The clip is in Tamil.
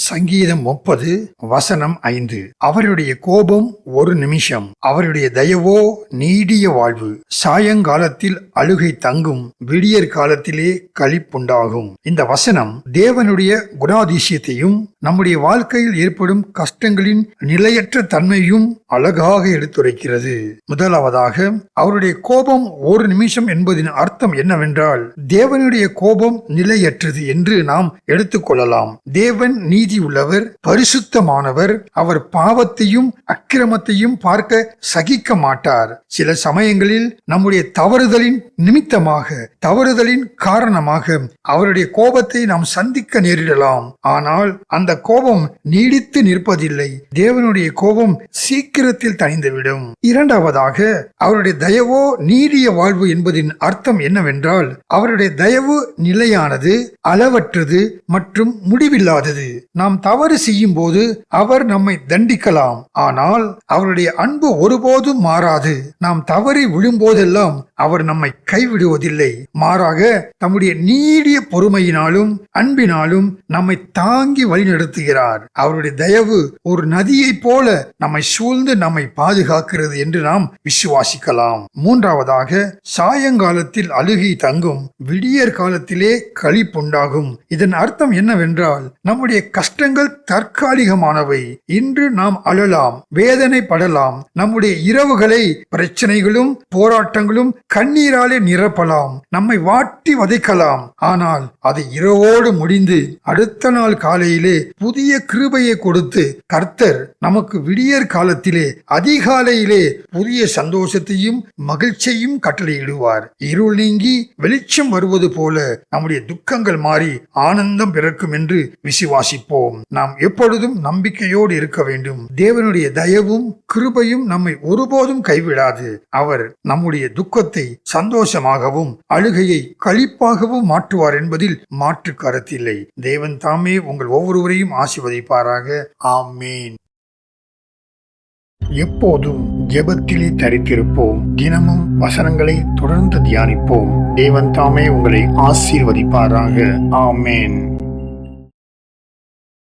சங்கீதம் முப்பது வசனம் ஐந்து. அவருடைய கோபம் ஒரு நிமிஷம். அவருடைய தயவோ நீடிய வாழ்வு. சாயங்காலத்தில் அழுகை தங்கும். விடியற் காலத்திலே களிப்புண்டாகும். இந்த வசனம் தேவனுடைய குணாதிசயத்தையும் நம்முடைய வாழ்க்கையில் ஏற்படும் கஷ்டங்களின் நிலையற்ற தன்மையும் அழகாக எடுத்துரைக்கிறது. முதலாவதாக அவருடைய கோபம் ஒரு நிமிஷம் என்பதின் அர்த்தம் என்னவென்றால் தேவனுடைய கோபம் நிலையற்றது என்று நாம் எடுத்துக்கொள்ளலாம் தேவன் நீதி உள்ளவர் பரிசுத்தமானவர். அவர் பாவத்தையும் அக்கிரமத்தையும் பார்க்க சகிக்க மாட்டார். சில சமயங்களில் நம்முடைய தவறுதலின் நிமித்தமாக தவறுதலின் காரணமாக அவருடைய கோபத்தை நாம் சந்திக்க நேரிடலாம். ஆனால் அந்த கோபம் நீடித்து நிற்பதில்லை. தேவனுடைய கோபம் சீக்கிரத்தில் தணிந்துவிடும். இரண்டாவதாக அவருடைய தயவோ நீடிய வாழ்வு என்பதின் அர்த்தம் என்னவென்றால் அவருடைய தயவு நிலையானது அளவற்றது மற்றும் முடிவில்லாதது. நாம் தவறு செய்யும் போது அவர் நம்மை தண்டிக்கலாம். ஆனால் அவருடைய அன்பு ஒருபோதும் மாறாது. நாம் தவறி விழும்போதெல்லாம் அவர் நம்மை கைவிடுவதில்லை. மாறாக தம்முடைய நீடிய பொறுமையினாலும் அன்பினாலும் நம்மை தாங்கி வழிநடத்துகிறார். அவருடைய தயவு ஒரு நதியைப் போல நம்மை சூழ்ந்து நம்மை பாதுகாக்கிறது என்று நாம் விசுவாசிக்கலாம். மூன்றாவதாக சாயங்காலத்தில் அழுகை தங்கும் விடியற் காலத்திலே களிப்புண்டாகும் இதன் அர்த்தம் என்னவென்றால் நம்முடைய கஷ்டங்கள் தற்காலிகமானவை. இன்று நாம் அழலாம் வேதனைப்படலாம். நம்முடைய இரவுகளை பிரச்சனைகளும் போராட்டங்களும் கண்ணீராலே நிரப்பலாம். நம்மை வாட்டி வதைக்கலாம். ஆனால் அது இரவோடு முடிந்து அடுத்த நாள் காலையிலே புதிய கிருபையை கொடுத்து கர்த்தர் நமக்கு விடியற் காலத்திலே அதிகாலையிலே புதிய சந்தோஷத்தையும் மகிழ்ச்சியையும் கட்டளையிடுவார். இருள் நீங்கி வெளிச்சம் வருவது போல நம்முடைய துக்கங்கள் மாறி ஆனந்தம் பிறக்கும் என்று விசுவாசிப்போம். நாம் எப்பொழுதும் நம்பிக்கையோடு இருக்க வேண்டும். தேவனுடைய தயவும் கிருபையும் நம்மை ஒருபோதும் கைவிடாது. அவர் நம்முடைய துக்கத்தை சந்தோஷமாகவும் அழுகையை களிப்பாகவும் மாற்றுவார் என்பதில் மாற்று கருத்தில்லை. தேவன் தாமே உங்கள் ஒவ்வொருவரையும் ஆசிர்வதிப்பாராக. ஆமேன். எப்போதும் ஜெபத்திலே தரித்திருப்போம். தினமும் வசனங்களை தொடர்ந்து தியானிப்போம். தேவன் தாமே உங்களை ஆசீர்வதிப்பாராக. ஆமேன்.